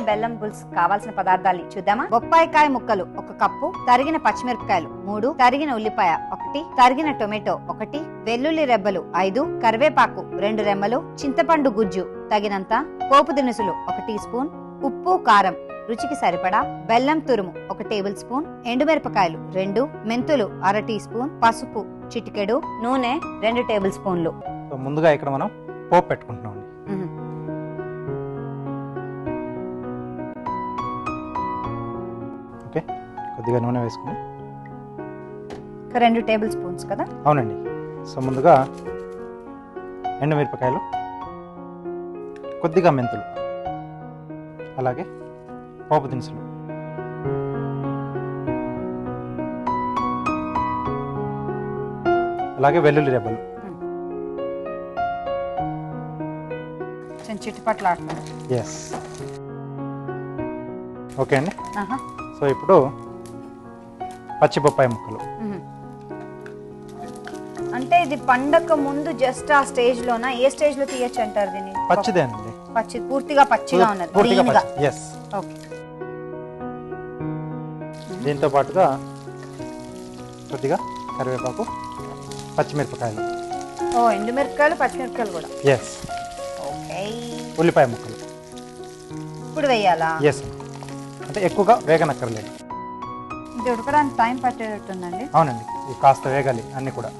బెల్లం పులుసు కావాల్సిన పదార్థాలు చూద్దామా? బొప్పాయికాయ ముక్కలు ఒక కప్పు తరిగిన పచ్చిమిరపకాయలు మూడు తరిగిన ఉల్లిపాయ ఒకటి తరిగిన టొమాటో ఒకటి వెల్లుల్లి రెబ్బలు ఐదు కరివేపాకు రెండు రెమ్మలు చింతపండు గుజ్జు తగినంత పోపు దినుసులు ఒక టీ స్పూన్ ఉప్పు కారం రుచికి సరిపడా బెల్లం తురుము ఒక టేబుల్ స్పూన్ ఎండుమిరపకాయలు రెండు మెంతులు అర టీ స్పూన్ పసుపు చిటికెడు నూనె రెండు టేబుల్ స్పూన్లు. ముందుగా ఇక్కడ మనం పోపు పెట్టుకుంటున్నాం ఓకే. కొద్దిగా నూనె వేసుకుని. రెండు టేబుల్ స్పూన్స్ కదా? అవునండి. సో ముందుగా ఎండుమిరపకాయలు కొద్దిగా మెంతులు అలాగే పోపు దినుసులు. అలాగే వెల్లుల్లి రెబ్బలు. కొంచెం చిట్టుపట్లు ఆడుతున్నారు ఎస్ ఓకే అండి. సో ఇప్పుడు పచ్చి బొప్పాయి ముక్కలు. అంటే ఇది పండగ ముందు జస్ట్ ఆ స్టేజ్ లోనా? ఏ స్టేజ్లో తీయచ్చు అంటారు దీన్ని? పచ్చిదేనండి. పచ్చి పూర్తిగా పచ్చిగా ఉన్నది. పూర్తిగా ఎస్ ఓకే. దీంతో పాటుగా కొద్దిగా కరివేపాకు పచ్చిమిరపకాయలు. ఓ ఎండుమిరపకాయలు పచ్చిమిరపకాయలు కూడా. Yes okay. ఉల్లిపాయ ముక్కలు. ఇప్పుడు వేయాలా? ఎస్ అంటే ఎక్కువగా వేగనక్కర్లేదు ఇది ఉడకడానికి టైం పట్టేటట్టుందండి. అవునండి. ఇవి కాస్త వేగాలి అన్నీ కూడా.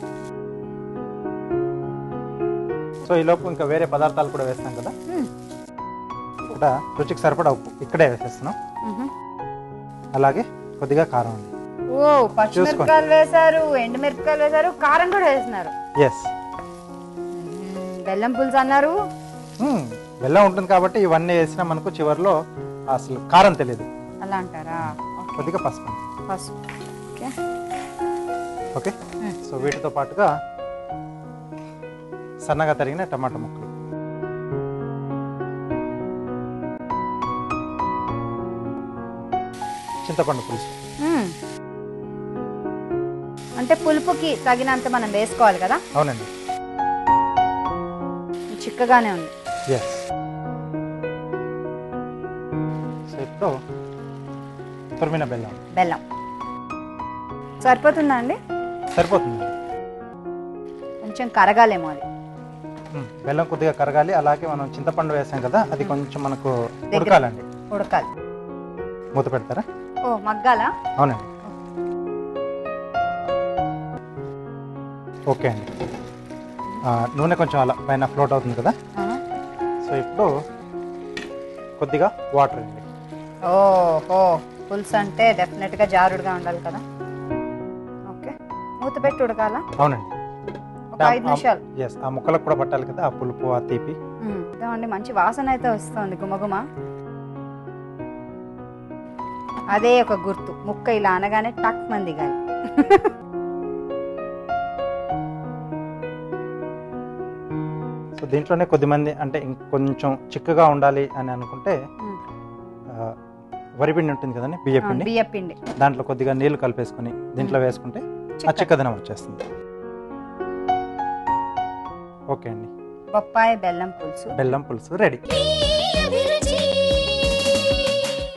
సో ఈలోపు ఇంకా వేరే పదార్థాలు కూడా వేస్తాం కదా. ఇక్కడ రుచికి సరిపడా ఉప్పు ఇక్కడే వేసేస్తున్నాం. అలాగే కొద్దిగా కారం అండి. ఓ పచ్చిమిరపకాయలు వేశారు ఎండుమిరపకాయలు వేశారు కారం కూడా వేసినారు ఎస్. బెల్లం పులుసు అన్నారు. బెల్లం ఉంటుంది కాబట్టి ఇవన్నీ వేసినా మనకు చివరిలో అసలు కారం తెలియదు. అలా అంటారా? కొద్దిగా పసుపు. పసుపు. ఓకే. ఓకే. సో వీటితో పాటుగా సన్నగా తరిగిన టమాటా ముక్కలు. చింతపండు పులుసు. అంటే పులుపుకి తగినంత మనం వేసుకోవాలి కదా? అవునండి. చిక్కగానే ఉంది. ఎస్ సో ఇప్పుడు తురిమిన బెల్లం. బెల్లం. సరిపోతుందా అండి? సరిపోతుంది. కొంచెం కరగాలేమో అది. బెల్లం కొద్దిగా కరగాలి అలాగే మనం చింతపండు వేసాం కదా అది కొంచెం మనకు. ఉడకాలండి. ఉడకాలి. మూత పెడతారా? ఓ మగ్గాలా? అవునండి. ఓకే అండి. నూనె కొంచెం అలా పైన ఫ్లోట్ అవుతుంది కదా. సో ఇప్పుడు కొద్దిగా వాటర్ అండి. ఓహో. పులుసు అంటే డెఫినెట్గా జారుడుగా ఉండాలి కదా. ఓకే మూత పెట్టి ఉడకాలా? అవునండి. ఒక ఐదు నిమిషాలు. ఎస్ ఆ ముక్కలకు కూడా పట్టాలి కదా ఆ పులుపు ఆ తీపి. ఇదేమండి మంచి వాసన అయితే వస్తుంది గుమగుమ. అదే ఒక గుర్తు ముక్క ఇలా అనగానే టక్ మంది గాలి సో దీంట్లోనే కొద్దిమంది అంటే ఇంకొంచెం చిక్కగా ఉండాలి అని అనుకుంటే వరిపిండి ఉంటుంది కదండి బియ్య పిండి. బియ్య పిండి. దాంట్లో కొద్దిగా నీళ్ళు కలిపేసుకొని దీంట్లో వేసుకుంటే ఆ చిక్క- చిక్కదనం వచ్చేస్తుంది. ఓకే అండి. బొప్పాయి బెల్లం పులుసు. బెల్లం పులుసు రెడీ.